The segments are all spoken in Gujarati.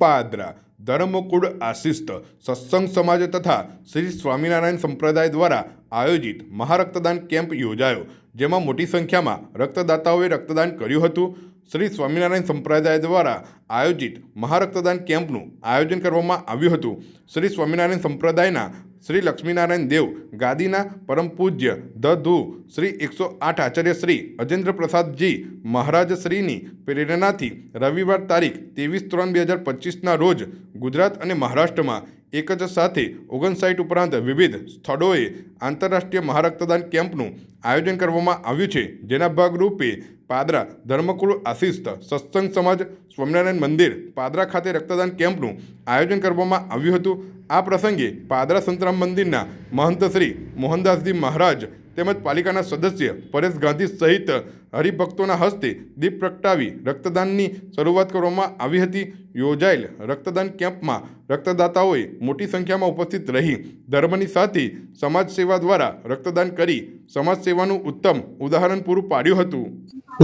પાદરા ધર્મકુળ આશિષ્ટ સત્સંગ સમાજ તથા શ્રી સ્વામિનારાયણ સંપ્રદાય દ્વારા આયોજિત મહારક્તદાન કેમ્પ યોજાયો, જેમાં મોટી સંખ્યામાં રક્તદાતાઓએ રક્તદાન કર્યું હતું. શ્રી સ્વામિનારાયણ સંપ્રદાય દ્વારા આયોજિત મહારક્તદાન કેમ્પનું આયોજન કરવામાં આવ્યું હતું. શ્રી સ્વામિનારાયણ સંપ્રદાયના શ્રી લક્ષ્મીનારાયણ દેવ, ગાદીના પરમ પૂજ્ય ધ ધુ, શ્રી એકસો આઠ આચાર્ય શ્રી અજેન્દ્ર પ્રસાદજી મહારાજ શ્રીની પ્રેરણાથી રવિવાર તારીખ ત્રેવીસ ત્રણ બે હજાર પચીસના રોજ ગુજરાત અને મહારાષ્ટ્રમાં એક જ સાથે ઓગણસાઠ ઉપરાંત વિવિધ સ્થળોએ આંતરરાષ્ટ્રીય મહારક્તદાન કેમ્પનું આયોજન કરવામાં આવ્યું છે. જેના ભાગરૂપે પાદરા ધર્મકુળ આશિસ્ત સત્સંગ સમાજ સ્વામિનારાયણ મંદિર પાદરા ખાતે રક્તદાન કેમ્પનું આયોજન કરવામાં આવ્યું હતું. આ પ્રસંગે પાદરા સંતરામ મંદિરના મહંત શ્રી મોહનદાસજી મહારાજ તેમજ પાલિકાના સદસ્ય પરેશ ગાંધી સહિત હરિભક્તોના હસ્તે દીપ પ્રગટાવી રક્તદાનની શરૂઆત કરવામાં આવી હતી. યોજાયેલ રક્તદાન કેમ્પમાં રક્તદાતાઓએ મોટી સંખ્યામાં ઉપસ્થિત રહી ધર્મની સાથે સમાજ સેવા દ્વારા રક્તદાન કરી સમાજ સેવાનું ઉત્તમ ઉદાહરણ પૂરું પાડ્યું હતું.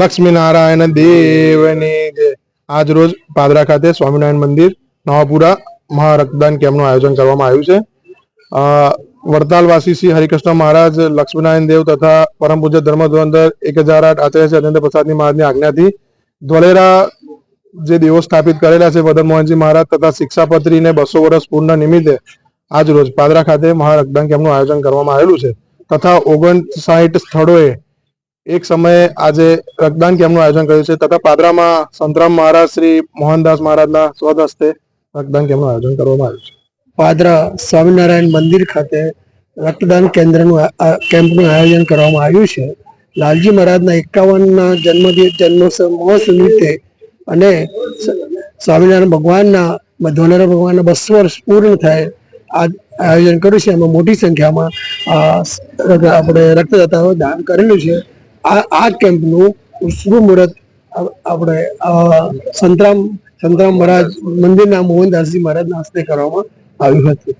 લક્ષ્મીનારાયણ દેવની આજ રોજ પાદરા ખાતે સ્વામિનારાયણ મંદિર, નવાપુરા મહારક્તદાન કેમ્પનું આયોજન કરવામાં આવ્યું છે. વડતાલવાસી શ્રી હરિકૃષ્ણ મહારાજ, લક્ષ્મીનારાયણ દેવ તથા પરમ પૂજ્ય ધર્મધ્વંદર એક હજાર આઠ આચાર્ય શ્રી અજેન્દ્ર પ્રસાદની મહારાજની આજ્ઞાથી ધોલેરા જે દેવો સ્થાપિત કરેલા છે મદન મોહનજી મહારાજ તથા શિક્ષાપત્રીને બસો વર્ષ પૂર્ણ નિમિત્તે આજ રોજ પાદરા ખાતે મહારક્તદાન કેમ્પનું આયોજન કરવામાં આવેલું છે. તથા ઓગણસાઠ સ્થળોએ એક સમયે આજે રક્તદાન કેમ્પનું આયોજન કર્યું છે. તથા પાદરામાં સંતરામ મહારાજ શ્રી મોહનદાસ મહારાજના સ્વદ હસ્તે રક્તદાન કેમ્પનું આયોજન કરવામાં આવ્યું છે. પાદરા સ્વામિનારાયણ મંદિર ખાતે રક્તદાન કેન્દ્રનું કેમ્પનું આયોજન કરવામાં આવ્યું છે. લાલજી મહારાજના એકાવનના જન્મદિવસ જન્મોત્સવ, મહોત્સવ નિમિત્તે અને સ્વામિનારાયણ ભગવાનના ધોલેરા ભગવાનના બસો વર્ષ પૂર્ણ થાય આયોજન કર્યું છે. એમાં મોટી સંખ્યામાં આપણે રક્તદાતાઓ દાન કરેલું છે. આ આ કેમ્પનું શુભ મુહૂર્ત આપણે સંતરામ સંતરામ મહારાજ મંદિરના મોહનદાસજી મહારાજના હસ્તે કરવામાં આવ્યું હતું.